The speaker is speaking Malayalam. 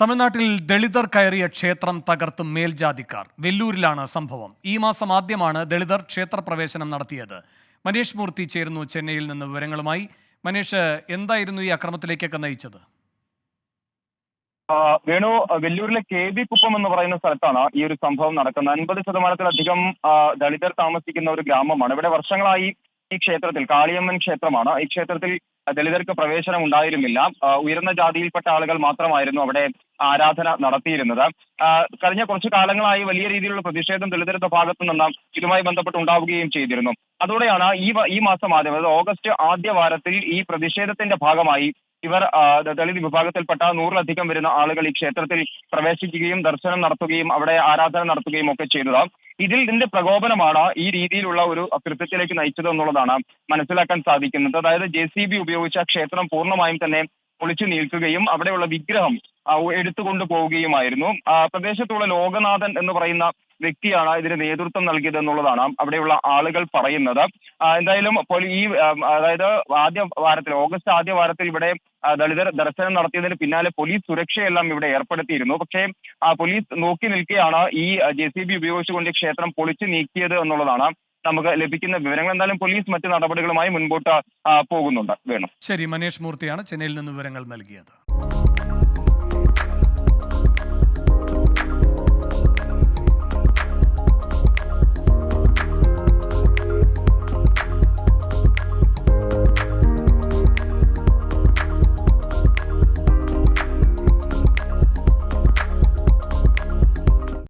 തമിഴ്നാട്ടിൽ ദളിതർ കയറിയ ക്ഷേത്രം തകർത്ത് മേൽജാതിക്കാർ. വെല്ലൂരിലാണ് സംഭവം. ഈ മാസം ആദ്യമാണ് ദളിതർ ക്ഷേത്രപ്രവേശനം നടത്തിയത്. മനീഷ് മൂർത്തി ചേരുന്നു ചെന്നൈയിൽ നിന്ന് വിവരങ്ങളുമായി. മനീഷ് എന്തായിരുന്നു ഈ അക്രമത്തിലേക്കൊക്കെ നയിച്ചത്? വേണു വെല്ലൂരിലെ കെ ബി കുപ്പം എന്ന് പറയുന്ന സ്ഥലത്താണ് ഈ ഒരു സംഭവം നടക്കുന്നത്. അൻപത് ശതമാനത്തിലധികം ദളിതർ താമസിക്കുന്ന ഒരു ഗ്രാമമാണ്. ഇവിടെ വർഷങ്ങളായി ഈ ക്ഷേത്രത്തിൽ കാളിയമ്മൻ ക്ഷേത്രമാണ്. ഈ ക്ഷേത്രത്തിൽ ദളിതർക്ക് പ്രവേശനം ഉണ്ടായിരുന്നില്ല. ഉയർന്ന ജാതിയിൽപ്പെട്ട ആളുകൾ മാത്രമായിരുന്നു അവിടെ ആരാധന നടത്തിയിരുന്നത്. കഴിഞ്ഞ കുറച്ചു കാലങ്ങളായി വലിയ രീതിയിലുള്ള പ്രതിഷേധം ദളിതരുടെ ഭാഗത്തു നിന്ന് ഇതുമായി ബന്ധപ്പെട്ട് ഉണ്ടാവുകയും ചെയ്തിരുന്നു. അതോടെയാണ് ഈ ഈ മാസം ആദ്യം അതായത് ഓഗസ്റ്റ് ആദ്യ വാരത്തിൽ ഈ പ്രതിഷേധത്തിന്റെ ഭാഗമായി ഇവർ ദളിത് വിഭാഗത്തിൽപ്പെട്ട നൂറിലധികം വരുന്ന ആളുകൾ ഈ ക്ഷേത്രത്തിൽ പ്രവേശിക്കുകയും ദർശനം നടത്തുകയും അവിടെ ആരാധന നടത്തുകയും ഒക്കെ ചെയ്തത്. ഇതിൽ ഇതിന്റെ പ്രകോപനമാണ് ഈ രീതിയിലുള്ള ഒരു കൃത്യത്തിലേക്ക് നയിച്ചത് എന്നുള്ളതാണ് മനസ്സിലാക്കാൻ സാധിക്കുന്നത്. അതായത് ജെ സി ബി ഉപയോഗിച്ച ക്ഷേത്രം പൂർണമായും തന്നെ പൊളിച്ചു നീക്കുകയും അവിടെയുള്ള വിഗ്രഹം എടുത്തുകൊണ്ട് പോവുകയുമായിരുന്നു. പ്രദേശത്തുള്ള ലോകനാഥൻ എന്ന് പറയുന്ന വ്യക്തിയാണ് ഇതിന് നേതൃത്വം നൽകിയത് എന്നുള്ളതാണ് അവിടെയുള്ള ആളുകൾ പറയുന്നത്. എന്തായാലും ഈ അതായത് ആദ്യ വാരത്തിൽ ഓഗസ്റ്റ് ആദ്യ വാരത്തിൽ ഇവിടെ ദളിതർ ദർശനം നടത്തിയതിന് പിന്നാലെ പോലീസ് സുരക്ഷയെല്ലാം ഇവിടെ ഏർപ്പെടുത്തിയിരുന്നു. പക്ഷേ ആ, പോലീസ് നോക്കി നിൽക്കുകയാണ് ഈ ജെ സി ബി ഉപയോഗിച്ചുകൊണ്ട് ക്ഷേത്രം പൊളിച്ചു നീക്കിയത് എന്നുള്ളതാണ് നമുക്ക് ലഭിക്കുന്ന വിവരങ്ങൾ. എന്തായാലും പോലീസ് മറ്റു നടപടികളുമായി മുൻപോട്ട് പോകുന്നുണ്ട്. വേണം. ശരി മനീഷ് മൂർത്തിയാണ് ചെന്നൈയിൽ നിന്ന് വിവരങ്ങൾ നൽകിയത്.